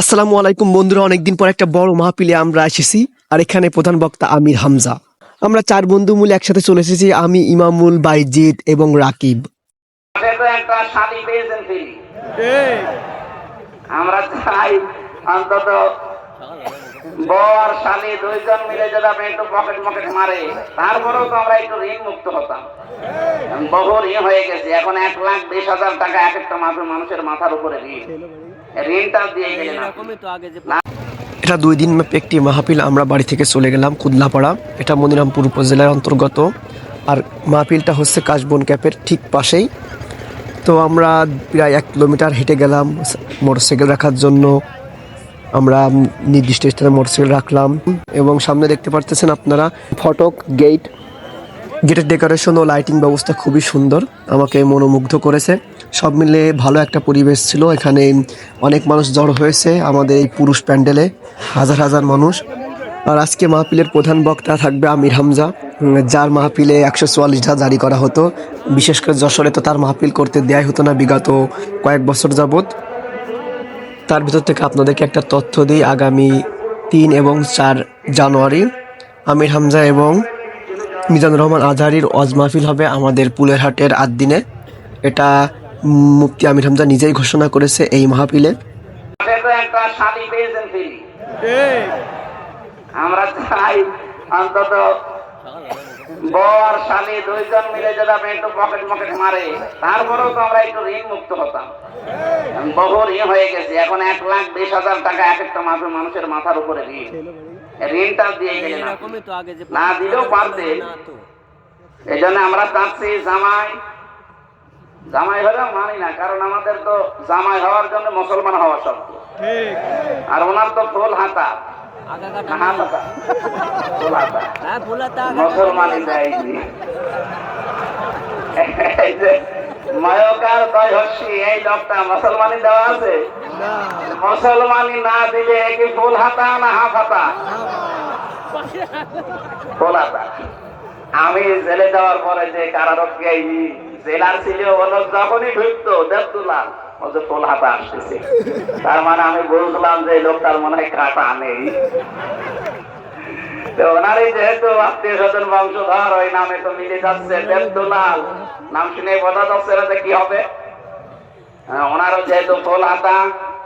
আসসালামু আলাইকুম বন্ধুরা, অনেকদিন পর একটা বড় মাহফিলে আমরা এসেছি আর এখানে প্রধান বক্তা আমির হামজা। আমরা চার বন্ধু মিলে একসাথে চলে এসেছি, আমি ইমামুল, বাইজিদ এবং রাকিব। আমরা চাই অন্তত আর শালি দুইজন মিলে যদি আপনি একটু পকেট মারে, তারপরেও তো আমরা একটু ঋণ মুক্ত হতাম। বহু ঋণ হয়ে গেছে, এখন এক লাখ বিশ হাজার টাকা এক একটা মানুষের মাথার উপরে ঋণ। এটা দুই দিন ব্যাপী একটি মাহফিল আমরা বাড়ি থেকে চলে গেলাম কুদলাপাড়া। এটা মনিরামপুর উপজেলার অন্তর্গত। আর মাহফিলটা হচ্ছে কাশবন ক্যাপের ঠিক পাশেই। তো আমরা প্রায় এক কিলোমিটার হেঁটে গেলাম মোটরসাইকেল রাখার জন্য। আমরা নির্দিষ্ট স্থানে মোটরসাইকেল রাখলাম। এবং সামনে দেখতে পারতেছেন আপনারা ফটক গেট। গেটের ডেকোরেশন ও লাইটিং ব্যবস্থা খুবই সুন্দর। আমাকে মনোমুগ্ধ করেছে। সব মিলে ভালো একটা পরিবেশ ছিল। এখানে অনেক মানুষ জড়ো হয়েছে আমাদের এই পুরুষ প্যান্ডেলে, হাজার হাজার মানুষ। আর আজকে মাহফিলের প্রধান বক্তা থাকবে আমির হামজা যার মাহফিলে একশো চুয়াল্লিশটা জারি করা হতো। বিশেষ করে যশোরে তো তার মাহফিল করতে দেয় হতো না বিগত কয়েক বছর যাবৎ। তার ভিতর থেকে আপনাদেরকে একটা তথ্য দিই, আগামী তিন এবং চার জানুয়ারি আমির হামজা এবং মিজানুর রহমান আজহারির অজ মাহফিল হবে আমাদের পুলের হাটের আট দিনে এটা মুফতি আমির হামজা নিজেই ঘোষণা করেছে এই মাহফিলে। আমরা চাই অন্তত আর শালি দুইজন মিলে যদি আপনি একটু পকেট পকেট মারে তারপরেও তো আমরা একটু ঋণ মুক্ত হতাম। বহু ঋণ হয়ে গেছে। এখন এক লাখ বিশ হাজার টাকা এক একটা মাসের মানুষের মাথার উপরে ঋণ। ঋণটা দিয়ে গেলেন না। দিলেও পারতেন এই জন্য আমরা চাচ্ছি জামাই জামাই হলেও মানি না কারণ আমাদের তো জামাই হওয়ার জন্য মুসলমান হওয়া শর্ত। আর ওনার তো ফুল হাতা। মুসলমানই দেয়নি। ময়কার দয়হস্যি এই লোকটা মুসলমানি দেওয়া আছে? মুসলমানি না দিলে কি ফুল হাতা না হাফ হাতা? ফুল হাতা। আমি জেলে যাওয়ার পরে যে কারারত গাইনি জেলার ছিল বলো যখনই ঢুকতো দেবদুলাল যে হাতা আসতেছে। তার মানে আমি যে লোকটার মনে হয় কাটা নেই। ওনারই যেহেতু আত্মীয় স্বজন বংশধর ওই নামে তো মিলে যাচ্ছে দেবদুলাল নাম শুনে বোঝা যাচ্ছে কি হবে? হ্যাঁ, ওনারও যেহেতু ফুল হাতা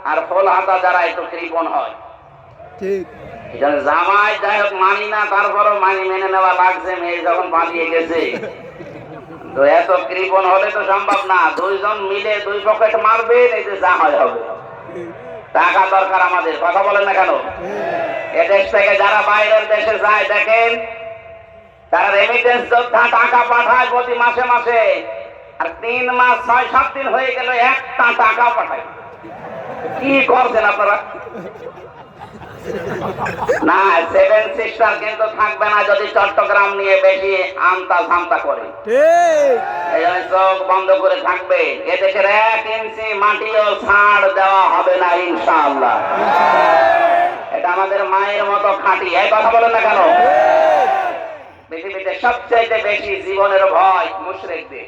আর ফুল হাতা যারা একটু কৃপণ হয়। জন্য জামাই যাই হোক মানি না তারপরও মানি মেনে নেওয়া লাগছে মেয়ে যখন পালিয়ে গেছে। তো এত কৃপণ হলে তো সম্ভব না। দুইজন মিলে দুই পকেট মারবে এই যে যা হয় হবে। টাকা দরকার আমাদের কথা বলেন না কেন? এদেশ থেকে যারা বাইরের দেশে যায় দেখেন তারা রেমিটেন্স যোদ্ধা টাকা পাঠায় প্রতি মাসে মাসে। আর তিন মাস ছয় সাত দিন হয়ে গেল একটা টাকা পাঠায়। কি করছেন আপনারা? না সেভেন সিস্টার কিন্তু থাকবে না যদি চট্টগ্রাম নিয়ে বেশি আমতা সামতা করে। এই জন্য চোখ বন্ধ করে থাকবে। এদেশের এক ইঞ্চি মাটিও ছাড় দেওয়া হবে না ইনশাআল্লাহ। এটা আমাদের মায়ের মতো খাঁটি। এই কথা বলেন না কেন? পৃথিবীতে সবচাইতে বেশি জীবনের ভয় মুশরিকদের।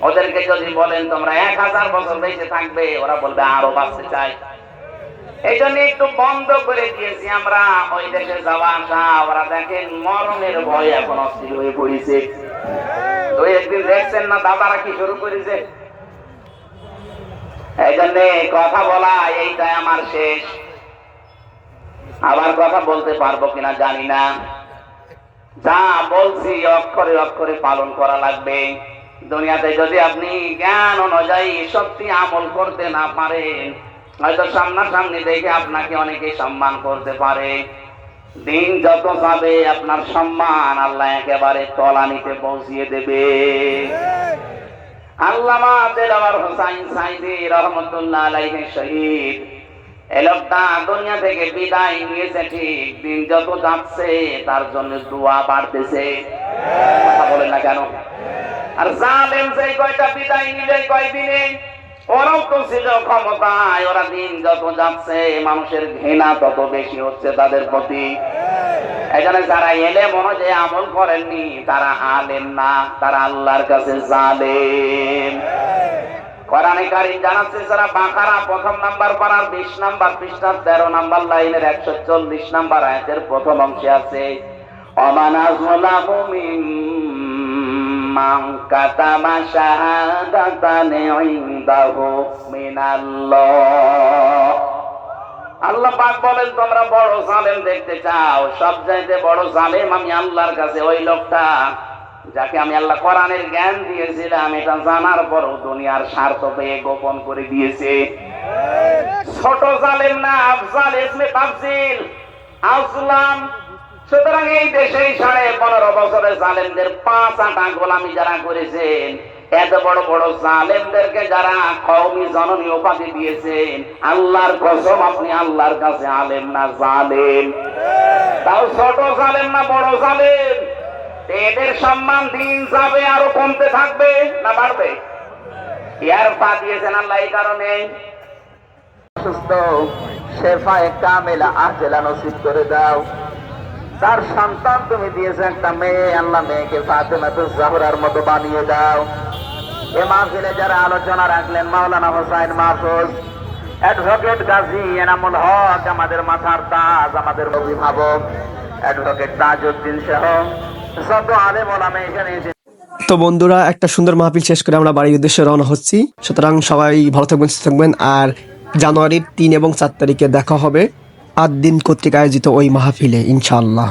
ওদেরকে যদি বলেন, তোমরা এক হাজার বছর বেঁচে থাকবে, ওরা বলবে, আরও বাঁচতে চাই। এই জন্য একটু বন্ধ করে দিয়েছি আমরা। ওই দেশে যাওয়া ওরা দেখেন মরণের ভয় এখন অস্থির হয়ে পড়েছে। দুই একদিন দেখছেন না দাদারা কি শুরু করেছে? এই কথা বলা এইটাই আমার শেষ। আবার কথা বলতে পারব কিনা জানি না। যা বলছি অক্ষরে অক্ষরে পালন করা লাগবে। দুনিয়াতে যদি আপনি জ্ঞান অনুযায়ী সত্যি আমল করতে না পারেন, হয়তো সামনাসামনি দেখে আপনাকে অনেকে সম্মান করতে পারে। দিন যত যাবে আপনার সম্মান আল্লাহ একেবারে তলানিতে পৌঁছিয়ে দেবে। আল্লামা দেলাওয়ার হোসাইন সাইদি রহমতুল্লাহ আলাইহি শহীদ এই দুনিয়া থেকে বিদায় নিয়েছে ঠিক, দিন যত যাচ্ছে তার জন্য দোয়া বাড়তেছে। কথা বলেন না কেন? আর জালেম সেই কয়টা বিদায় নিলে ছিল ক্ষমতায়, ওরা দিন যত যাচ্ছে, মানুষের তত বেশি হচ্ছে তাদের প্রতি। এখানে যারা এলে মনে যে আমল করেননি, তারা না, তারা আল্লাহর কাছে যারা প্রথম নাম্বার পারার বিশ নাম্বার পৃষ্ঠার তেরো নাম্বার লাইনের একশো চল্লিশ নাম্বার আয়াতের প্রথম অংশে আছে অমানা কাতামা মিনাল্লাহ। আল্লাহ পাক বলেন, তোমরা বড় জালেম দেখতে চাও। সব চাইতে বড় জালেম আমি আল্লাহর কাছে ওই লোকটা যাকে আমি আল্লাহ কোরআনের জ্ঞান দিয়েছিলাম। এটা জানার পরও দুনিয়ার স্বার্থ পেয়ে গোপন করে দিয়েছে। ছোট জালেম না, আফজাল ইসমে তাফজিল। আসলাম সুতরাং এই দেশে বছরের জালেমদের পাঁচ আটা গোলামি যারা করেছেন, এত বড় বড় জালেমদেরকে যারা কওমি জননী উপাধি দিয়েছেন, আল্লাহর কসম, আপনি আল্লাহর কাছে আলেম না জালেম? তাও ছোট জালেম না বড় জালেম? এদের সম্মান দিন যাবে আরও কমতে থাকবে না বাড়বে? ইয়ার পা দিয়েছেন আল্লাহ এই কারণে। সুস্থ শেফায়ে কামেলা, আজেলা নসিব করে দাও। তার সন্তান তুমি দিয়েছ একটা মেয়ে, আল্লাহ মেয়েকে ফাতেমা তো জাহরার মতো বানিয়ে দাও। এ মাহফিলে যারা আলোচনা রাখলেন, মাওলানা হোসাইন মাহফুজ, অ্যাডভোকেট গাজী এনামুল হক, আমাদের মাথার তাজ, আমাদের অভিভাবক অ্যাডভোকেট তাজউদ্দিন সহ যত আলেম ওলামা এখানে এসে তো বন্ধুরা, একটা সুন্দর মাহফিল শেষ করে আমরা বাড়ির উদ্দেশ্যে রওনা হচ্ছি। সুতরাং সবাই ভালো থাকবেন, সুস্থ থাকবেন, আর জানুয়ারির তিন এবং চার তারিখে দেখা হবে। আট দিন কর্তৃক আয়োজিত ওই মাহফিলে ইনশাআল্লাহ।